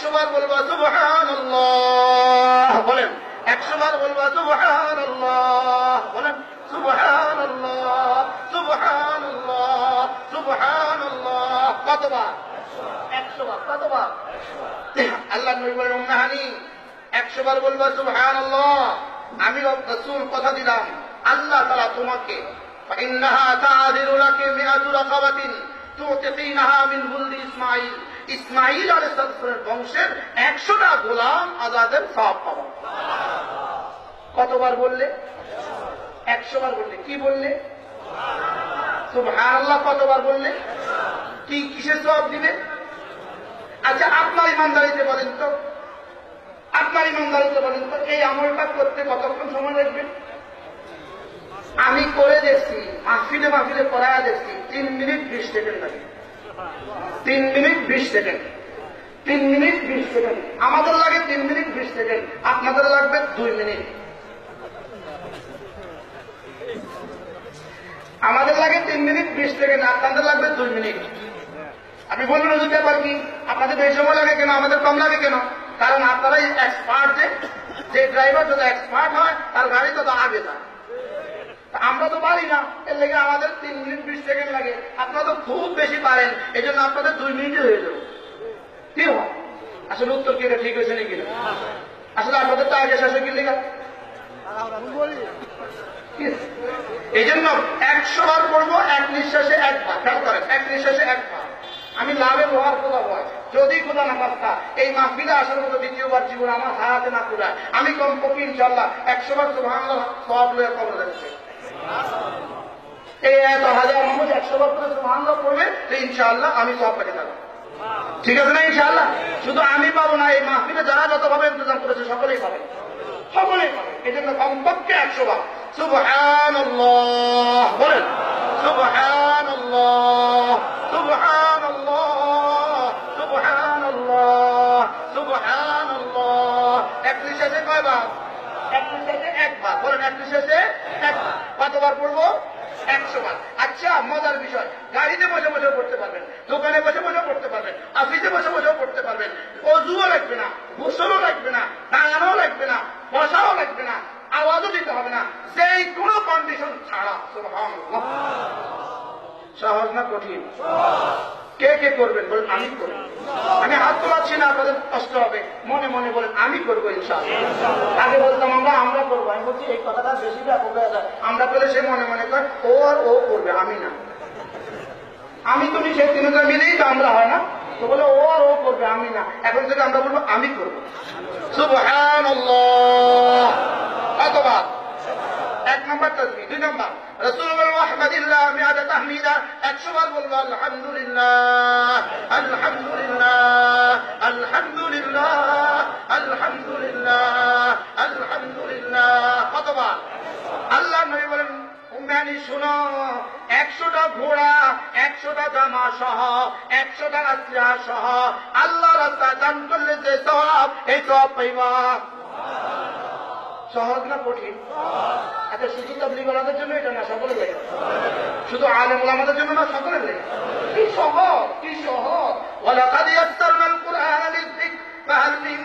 একশো বার বলবা সুবহান বলেন একশো বার বলবা সুবহান বলেন সুবহান সুবহান সুবহান কতবার একশো বার কতবার আল্লাহ নবী বলেন উম্মাহানি একশো বার বলবা সুবহান আমি রসুল কথা দিলাম আল্লাহ তারা তোমাকে فإنها تعذر لك مئة رقبة تعتقينها من ولد إسماعيل ইসমাইল আলাইহিসসালামের বংশের একশোটা গোলাম আজাদের সব পাবা কতবার বললে? একশো বার বললে। কি বললে? সুবহানাল্লাহ, কতবার বললে? কি কিসের সব দিবে? আচ্ছা আপনার ইমানদারিতে বলেন তো। আপনার ইমানদারিতে বলেন তো, এই আমলটা করতে কতক্ষণ সময় লাগবে? আমি করে দেখছি, মাহফিলে মাহফিলে পড়ায় দেখছি, তিন মিনিট বিশ সেকেন্ড লাগে তিন মিনিট বিশ সেকেন্ড। তিন মিনিট বিশ সেকেন্ড। আমাদের লাগে তিন মিনিট বিশ সেকেন্ড। আপনাদের লাগবে দুই মিনিট। আমাদের লাগে তিন মিনিট বিশ সেকেন্ড, আপনাদের লাগবে দুই মিনিট। আপনি বলবেন ওদের ব্যাপার কি? আপনাদের বেশি সময় লাগে কেন? আমাদের কম লাগে কেন? কারণ আপনারাই এক্সপার্ট যে ড্রাইভার যত এক্সপার্ট হয়, তার গাড়ি তত আগে যায়। আমরা তো পারি না। এর লেগে আমাদের তিন মিনিট বিশ সেকেন্ড লাগে। আপনারা তো খুব বেশি পারেন। এই জন্য আপনাদের দুই মিনিটে হয়ে যাবে। কি হয়? আসলে উত্তর কি ঠিক হয়েছে নাকি না? আসলে আপনাদের তো আগে শেষ কি লেখা এই জন্য একশো বার পড়ব এক নিঃশ্বাসে একবার খেয়াল করেন, এক নিঃশ্বাসে একবার আমি লাভে লোহার কথা বয় যদি খোদা না পারতা, এই মাহফিলে আসার মতো দ্বিতীয়বার জীবন আমার হাতে না কুড়ায় আমি কম কপি ইনশাল্লাহ একশো বার সুবহান সব লয়ে কবর যাচ্ছে। এই এত হাজার মানুষ একশো বার করে সুবহান পড়বে তো ইনশাআল্লাহ আমি সব পেতে থাকব ঠিক আছে না ইনশাআল্লাহ? শুধু আমি পাবো না, এই মাহফিলে যারা যতভাবে ইন্তজাম করেছে, সকলেই পাবে। সকলেই পাবে। এই জন্য কমপক্ষে একশো বার। সুবহান বলেন। সুবহান সুবহান সুবহান সুবহান এক নিঃশ্বাসে কয়বার? এক নিঃশ্বাসে একবার। বলেন এক নিঃশ্বাসে একবার। কতবার পড়ব? একশো বার আচ্ছা মজার বিষয়। গাড়িতে বসে বসেও পড়তে পারবেন, দোকানে বসে বসেও পড়তে পারবেন অফিসে বসে বসেও পড়তে পারবেন। অজুও লাগবে না, গোসলও লাগবে না টাঙানো লাগবে না, বসাও লাগবে না, আওয়াজও দিতে হবে না। সেই কোনো কন্ডিশন ছাড়া সহজ না কঠিন? কে কে করবেন বলেন, আমি করব। আমি হাত তোলাচ্ছি না, আপনাদের কষ্ট হবে। মনে মনে বলেন, আমি করব ইনশাআল্লাহ। আগে বলতাম, আমরা আমরা করব। আমি বলছি, এই কথাটা বেশি ব্যাপক হয়ে যায়। আমরা পেলে সে মনে মনে কয়, ও আর ও করবে, আমি না। আমি তুমি সেই তিনটা মিলেই তো আমরা হয় না। তো বলে, ও আর ও করবে, আমি না। এখন থেকে আমরা বলব, আমি করব। সুবহানাল্লাহ। কতবার এক নম্বর তসবি দুই নম্বর রসুল আহমদিল্লাহ মিয়াদা তাহমিদা। একশো বার বলব, আলহামদুলিল্লাহ আলহামদুলিল্লাহ আলহামদুলিল্লাহ আলহামদুলিল্লাহ আলহামদুলিল্লাহ। কতবার? আল্লাহ নবী বলেন, উম্মানি, শুনো, একশোটা ঘোড়া, একশোটা জামা সহ, একশোটা আসলিয়া সহ, আল্লাহ রাস্তায় দান করলে যে সব এই সব পাইবা। সহজ না কঠিন? আচ্ছা শুধু তাবলিগলাদের জন্য এটা না, সকলের লাগে। শুধু আলেম ওলামাদের জন্য না, সকলের লাগে। কি সহজ কি সহজ? ওয়ালাকাদ ইয়াসসারনাল কুরআন লিযিক ফাহাল মিন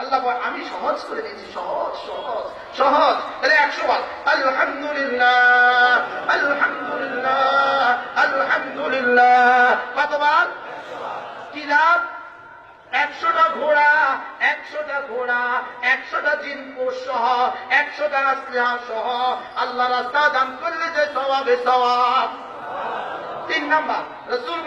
আল্লাহ আমি সহজ করে দিয়েছি, সহজ সহজ সহজ। সহ একশোটা আসলিহা সহ আল্লাহ রাস্তা দান করলে যে সবাবে সবাব তিন নাম্বার, রসুল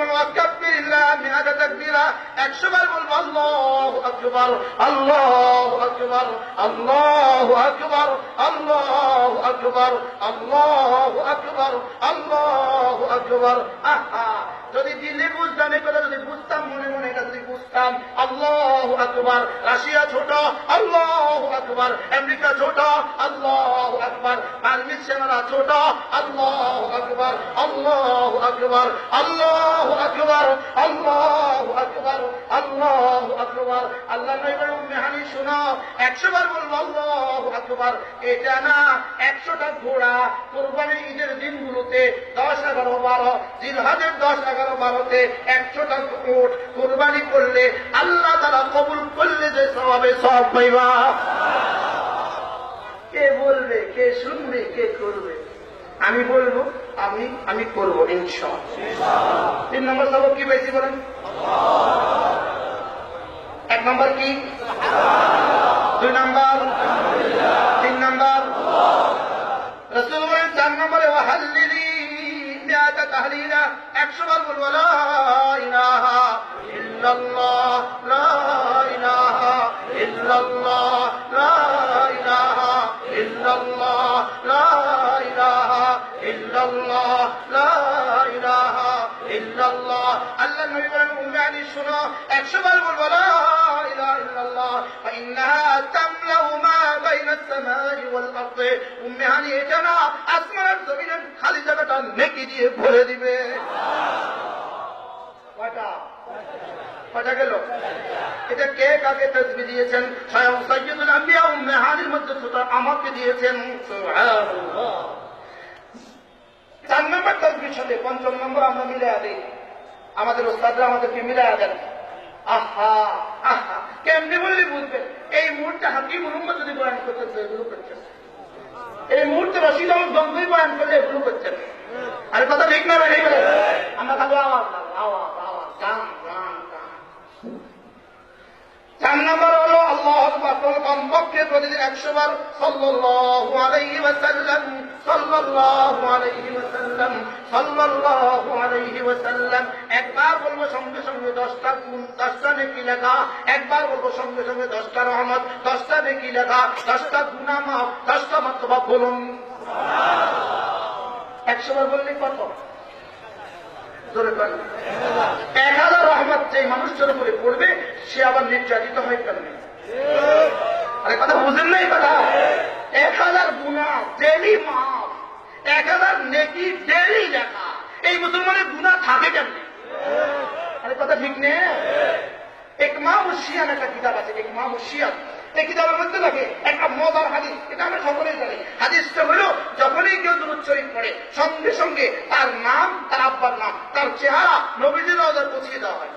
একশো বার বলব, আল্লাহু আকবার আল্লাহু আকবার আল্লাহু আকবার আল্লাহু আকবার আল্লাহু আকবার আল্লাহু আকবার। যদি দিল্লি বুঝতাম এই কথা যদি বুঝতাম, মনে মনে এটা বুঝতাম আল্লাহ আকবার। রাশিয়া ছোট, আল্লাহ আকবার। আমেরিকা ছোট, আল্লাহ আকবার। পারমিট সেনারা ছোট, আল্লাহ আকবার আল্লাহ আকবার আল্লাহ আকবার আল্লাহ আকবার আল্লাহ আকবার। আল্লাহ মেহানি শোনো, একশো বার বলব, আল্লাহু আকবার। এটা না একশোটা ঘোড়া কোরবানি ঈদের দিনগুলোতে দশ, এগারো, বারো, জিলহাজের দশ, এগারো, বারোতে একশোটা উট কোরবানি করলে আল্লাহ তারা কবুল করলে যে সবাবে সব পাইবা। কে বলবে, কে শুনবে, কে করবে? আমি বলব, আমি আমি করব ইনশাআল্লাহ। তিন নম্বর সবক কি বেশি বলেন? এক নম্বর কি? দুই নম্বর? তিন নম্বর? রসুল বলেন, চার নম্বরে মিয়াতা একশো বার বলব লা ইলাহা ইল্লাল্লাহ লা ইলাহা ইল্লাল্লাহ লা ইলাহা ইল্লাল্লাহ লা ইলাহা ইল্লাল্লাহ লা ইলাহা ইল্লাল্লাহ আল্লাহ নবী বলেন উম্মানি শুনো একশো বার বলবো লা ইলাহা ইল্লাল্লাহ فإنها تملأ ما بين السماء والأرض উম্মানি এটা না আসমানের জমিনের খালি জায়গাটা নেকি দিয়ে ভরে দিবে কয়টা কয়টা গেল। এটা কে কাকে তসবি দিয়েছেন? স্বয়ং সৈয়দুল আম্বিয়া উম্মেহানির মধ্যে সুতরাং আমাকে দিয়েছেন। চার নম্বর তসবির সাথে পঞ্চম নম্বর আমরা মিলে দিই। আমাদের ওস্তাদরা আমাদেরকে মিলে দেন। আহা আহা, কেমনি বললে বুঝবেন? এই মুহূর্তে হাকিম মোহাম্মদ যদি বয়ান করতেছে এগুলো করছেন এই মুহূর্তে রশিদ আহমদ গঙ্গই বয়ান করলে এগুলো করছেন আর কথা ঠিক না আমরা খালি আওয়াজ আওয়াজ। চার নম্বর হলো আল্লাহ কমপক্ষে প্রতিদিন একশো বার একবার বলব সঙ্গে সঙ্গে দশটা গুণ, দশটা লেখা। একবার বলব সঙ্গে সঙ্গে দশটা রহমত, দশটা নেকি লেখা। দশটা গুণা দশটা মতবা বলুন। একশো বার বললে কত? এক হাজার রহমত যে মানুষটার উপরে পড়বে, সে আবার নির্যাতিত হয় কেন আরে কথা বুঝেন নাই কথা? এক হাজার গুণা ডেলি মাপ। এক হাজার নেকি ডেলি লেখা। এই মুসলমানের গুণা থাকে কেমনে? আরে কথা ঠিক নেই একমা মুশিয়ান একটা কিতাব আছে একমা মুশিয়ান এই কিতাবের মধ্যে থাকে একটা মজার হাদিস এটা আমরা সকলেই জানি। হাদিসটা হলো যখনই কেউ দুরুদ শরীফ পড়ে সঙ্গে সঙ্গে তার নাম তার আব্বার নাম তার চেহারা নবীজির রওজায় পৌঁছিয়ে দেওয়া হয়।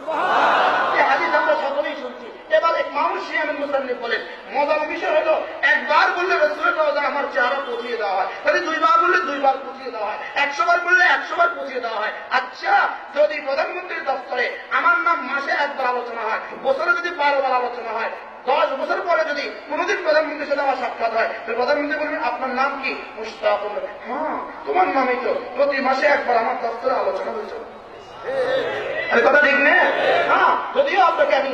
এই হাদিস আমরা সকলেই শুনছি। এবার এক মানুষ শিয়ামের মুসান্নি বলেন মজার বিষয় হলো একবার বললে রসুলের রওজা আমার চেহারা পৌঁছিয়ে দেওয়া হয়। তাহলে দুইবার বললে দুইবার পৌঁছিয়ে দেওয়া হয়। একশো বার বললে একশো বার পৌঁছিয়ে দেওয়া হয়। আচ্ছা যদি প্রধানমন্ত্রীর দপ্তরে আমার নাম মাসে একবার আলোচনা হয় বছরে যদি বারো বার আলোচনা হয় দশ বছর পরে যদি কোনদিন প্রধানমন্ত্রীর সাথে আমার সাক্ষাৎ হয়, তাহলে প্রধানমন্ত্রী বলবেন, আপনার নাম কি? মুস্তাক হ্যাঁ তোমার নামই তো। প্রতি মাসে একবার আমার দপ্তরে আলোচনা হয়েছিল কথা ঠিক নেই হ্যাঁ যদিও আপনাকে আমি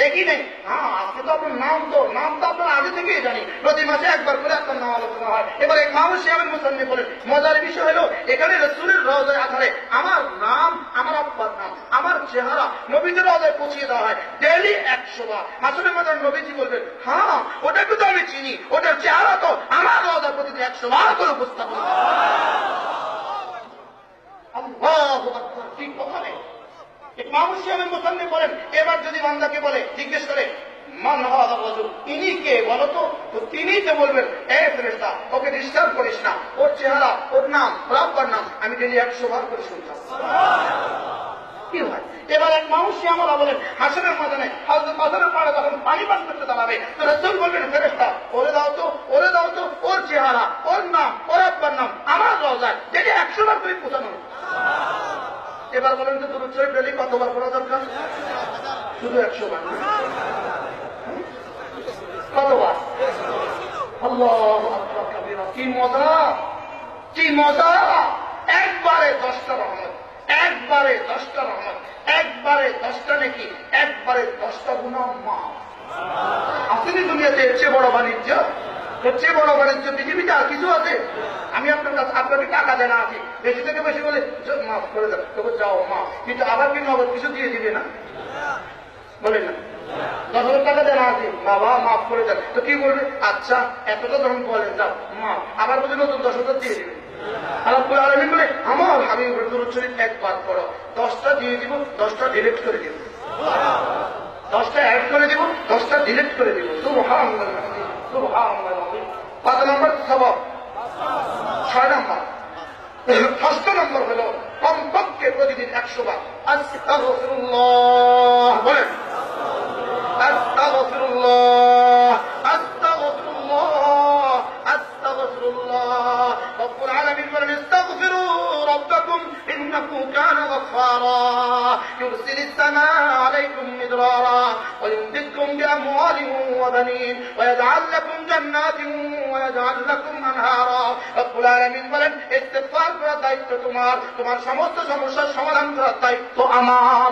দেখি নেই। হ্যাঁ আজকে তো আপনার নাম তো নাম তো আপনার আগে থেকেই জানি। প্রতি মাসে একবার করে আপনার নাম আলোচনা হয়। এবার এক মানুষ আমার মুসলমান বলেন, মজার বিষয় হলো, এখানে রসুলের রহদায় আধারে আমার নাম, আমার আব্বার নাম, আমার চেহারা নবীদের রহদায় পৌঁছিয়ে দেওয়া হয় ডেলি একশো বার। আসলে মজার নবীজি বলবেন হ্যাঁ ওটাকে তো আমি চিনি। ওটার চেহারা তো আমার রহদায় প্রতিদিন একশো বার করে উপস্থাপন। আল্লাহু ঠিক কথা নেই। মানুষ আমি মুসল্লি বলেন, এবার যদি বান্দাকে বলে, জিজ্ঞেস করে, মান তিনি কে বলো তো? তিনি তো বলবেন, এ ফেরেস্তা ওকে ডিস্টার্ব করিস না, ওর চেহারা, ওর নাম ওর আব্বার নাম, আমি ডেলি একশো বার করে শুনতাম। কি হয়? এবার এক মানুষ আমরা বলেন হাসনের ময়দানে হয়তো বাজারের পাড়ে যখন পানি পান করতে দাঁড়াবে, তো রসুল বলবেন ফেরেস্তা ওরে দাও তো, ওরে দাও তো, ওর চেহারা, ওর নাম, ওর আব্বার নাম, আমার রোজায় যেটি একশো বার করে পৌঁছানো এবার বলেন তো দুরুদ শরীফ ডেলি কতবার পড়া দরকার? শুধু একশো বার কতবার? কি মজা! কি মজা! একবারে দশটা রহমত, একবারে দশটা রহমত, একবারে দশটা নাকি, একবারে দশটা গুণা মা আসেনি দুনিয়াতে এর চেয়ে বড় বাণিজ্য? এর চেয়ে বড় বাণিজ্য পৃথিবীতে আর কিছু আছে, আমি আপনার কাছে আপনাকে টাকা দেনা আছি বেশি থেকে বেশি বলে, "চ- মাফ করে দেন তবে যাও মা কিন্তু আবার কি নগদ কিছু দিয়ে দিবে না? বলেন না। দশ হাজার টাকা দেনা আছে বাবা, মাফ করে দেন। তো কি বলবে? আচ্ছা এতটা যখন বলেন যাও মা আবার বলছে, নতুন দশ হাজার দিয়ে দিবে। আল্লাহ আলমী বলে, আমার আমি দুরুদ শরীফ একবার পড়ো। দশটা দিয়ে দিব, দশটা ডিলেক্ট করে দিব। দশটা অ্যাড করে দিব, দশটা ডিলেক্ট করে দিব। সুবহানাল্লাহ সুবহানাল্লাহ। কত নম্বর সবক ছয় নম্বর। ষষ্ঠ নম্বর হলো, কমপক্ষে প্রতিদিন একশো বার। আস্তাগফিরুল্লাহ। বলেন। আস্তাগফিরুল্লাহ। আস্তাগফিরুল্লাহ। আস্তাগফিরুল্লাহ। রব্বুল আলামিন বলেন, ইস্তাগফিরু রাব্বাকুম ইন্নাহু কানা গফফারা। ইউরসিলিস সামাআ আলাইকুম মিদরারা। ويمددكم بأموال وبنين ويجعل لكم جنات ويجعل لكم أنهارا رب العالمين বলেন ইস্তিগফার করার দায়িত্ব তোমার তোমার সমস্ত সমস্যার সমাধান করার দায়িত্ব আমার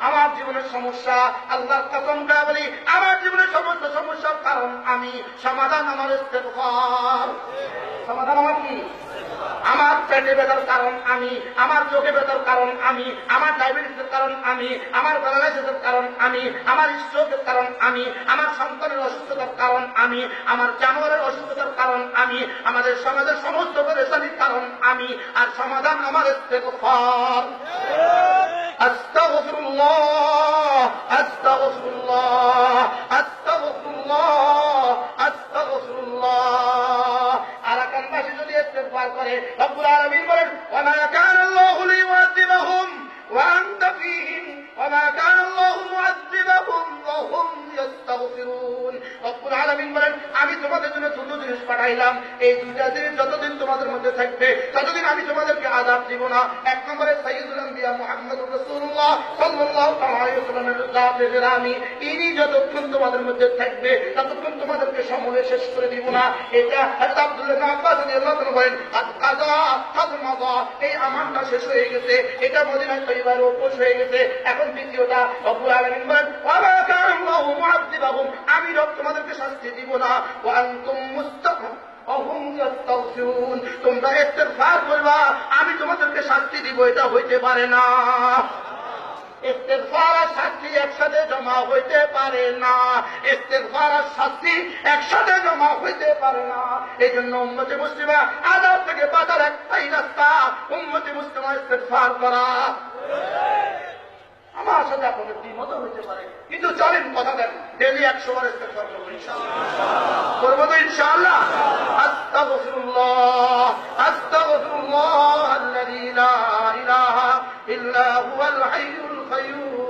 আমার জীবনের সমস্যা আল্লাহর কসম করে বলি আমার জীবনের সমস্ত সমস্যার কারণ আমি সমাধান আমার ইস্তেগফার বেতার কারণ আমি আমার চোখে বেতার কারণ আমি আমার ডায়াবেটিসের কারণ আমি আমার প্যারালাইসিসের কারণ আমি আমার স্ট্রোকের কারণ আমি আমার সন্তানের অসুস্থতার কারণ আমি আমার জানোয়ারের অসুস্থতার কারণ আমি আমাদের সমাজের সমস্ত পরেশানির কারণ আমি আর সমাধান আমাদের থেকে ফল আস্তা আস্তা এই দুইটা জিনিস যতদিন তোমাদের মধ্যে থাকবে, ততদিন আমি তোমাদেরকে আযাব দিব না। এক নম্বরে আমি ইনি যতক্ষণ তোমাদের মধ্যে থাকবে, ততক্ষণ তোমাদেরকে শেষ করে দিব না। এটা এই আমানটা শেষ হয়ে গেছে, এটা হয়ে গেছে। এখন দ্বিতীয়টা আমি তোমাদেরকে শাস্তি দিব না। তোমরা ইস্তেগফার করবা, আমি তোমাদেরকে শাস্তি দিব, এটা হইতে পারে না। আর শাস্তি একসাথে জমা হইতে পারে না। ইস্তেগফার আর শাস্তি একসাথে জমা হইতে পারে না। এই জন্য উম্মতে মুসলিমা আজাদ থেকে বাজার একটাই রাস্তা, উম্মতে মুসলিমা করা। সাথে আপনাদের দ্বিমত হইতে পারে। কিন্তু চলেন কথা দেন ডেলি একশো বার করব, ইনশাআল্লাহ। তো ইনশাআল্লাহ। আস্তাগফিরুল্লাহ আস্তাগফিরুল্লাহ আল্লাযী ইলাহা ইল্লা হুয়াল হাইয়ুল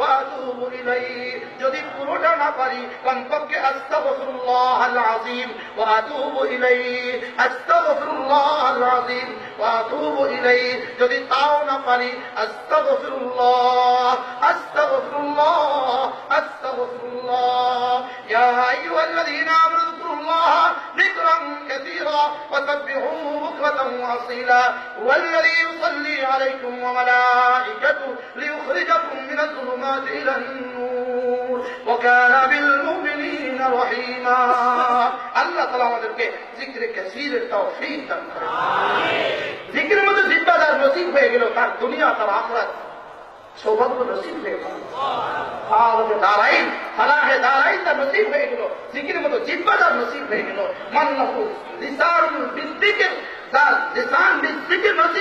ওয়া আতুবু ইলাইহি যদি পুরোটা না পারি কমপক্ষে আস্তাগফিরুল্লাহ আল আযীম ওয়া আতুবু ইলাইহি আস্তাগফিরুল্লাহ আল আযীম ওয়া আতুবু ইলাইহি যদি তাও না পারি আস্তাগফিরুল্লাহ আস্তাগফিরুল্লাহ আস্তাগফিরুল্লাহ ইয়া আইয়ুহাল্লাযীনা আমানু اذكروا الله ذكرا كثيرا وسبحوه بكرة وأصيلا هو الذي يصلي عليكم وملائكته ليخرجكم من الظلمات إلى النور وكان بالمؤمنين رحيما الله تعالى আমাদেরকে জিক্রে কাসীরের তৌফিক দান করে জিক্রের মধ্যে জিব্বাদার নসিব হয়ে গেল তার দুনিয়া তার আখিরাত সৌভাগ্য নসিব হয়ে গেল ফালাহে দাঁড়াইন ফালাহে দাঁড়াইন তার নসিব হয়ে গেল জিকির মতো জিব্বাদার নসিব হয়ে গেল মান্নাহু লিসান বিদ্দিকের তার লিসান বিদ্দিকের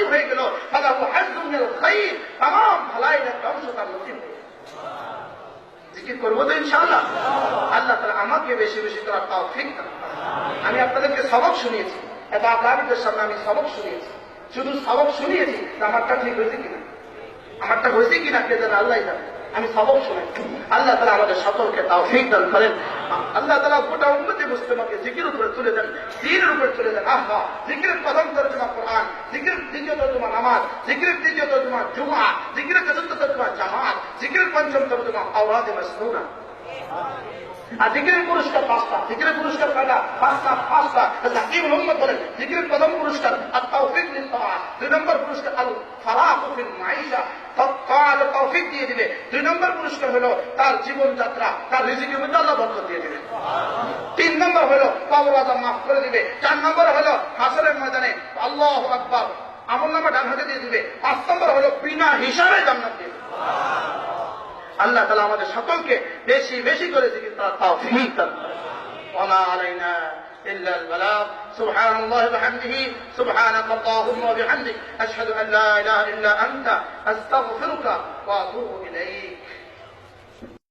নসিব হয়ে গেল। তামাম ভালাইয়ের একটা অংশ তার নসিব করব তো ইনশাআল্লাহ? আল্লাহ তারা আমাকে বেশি বেশি করার তাও ঠিক না আমি আপনাদেরকে সবক শুনিয়েছি। এত আপনাদের সামনে আমি সবক শুনিয়েছি। শুধু সবক শুনিয়েছি আমারটা ঠিক হয়েছে কিনা? আমারটা হয়েছে কিনা? কে জানে আল্লাহ জানে। আমি সবক শুনে আল্লাহ তালা আমাদের সকলকে তাও ঠিক দান করেন। আল্লাহ তালা গোটা উন্নতি মুসলিমাকে জিকির উপরে তুলে দেন, দিনের উপরে চলে দেন। আহা জিকির প্রথম তর্জমা কোরআন জিকির দ্বিতীয় তর্জমা নামাজ জিকির তৃতীয় তর্জমা জুমা জিকির চতুর্থ তর্জমা জামাত জিকির পঞ্চম তর্জমা আওয়াজে মাসনুনা। আর জিকিরের পুরস্কার পাঁচটা, জিকিরের পুরস্কার কয়টা পাঁচটা পাঁচটা। জাকিব মোহাম্মদ বলেন, জিকিরের প্রথম পুরস্কার আর তৌফিক দুই নম্বর পুরস্কার আল ফিল মাইশা। তাহলে তৌফিক দিয়ে দিবে দুই নম্বর পুরস্কার হলো তার জীবনযাত্রা, তার রিজিকের মধ্যে আল্লাহ বরকত দিয়ে দিবে তিন নম্বর হলো কবর আজাব মাফ করে দিবে। চার নম্বর হলো হাসরের ময়দানে আল্লাহ আকবার আমল নামা ডান হাতে দিয়ে দিবে। পাঁচ নম্বর হলো বিনা হিসাবে জান্নাত দিয়ে দিবে। আল্লাহ তালা আমাদের সকলকে বেশি বেশি করে জিকির করার তৌফিক দান করেন। وما علينا إلا البلاغ سبحان الله وبحمده سبحانك اللهم وبحمدك أشهد أن لا إله إلا أنت أستغفرك وأتوب إليك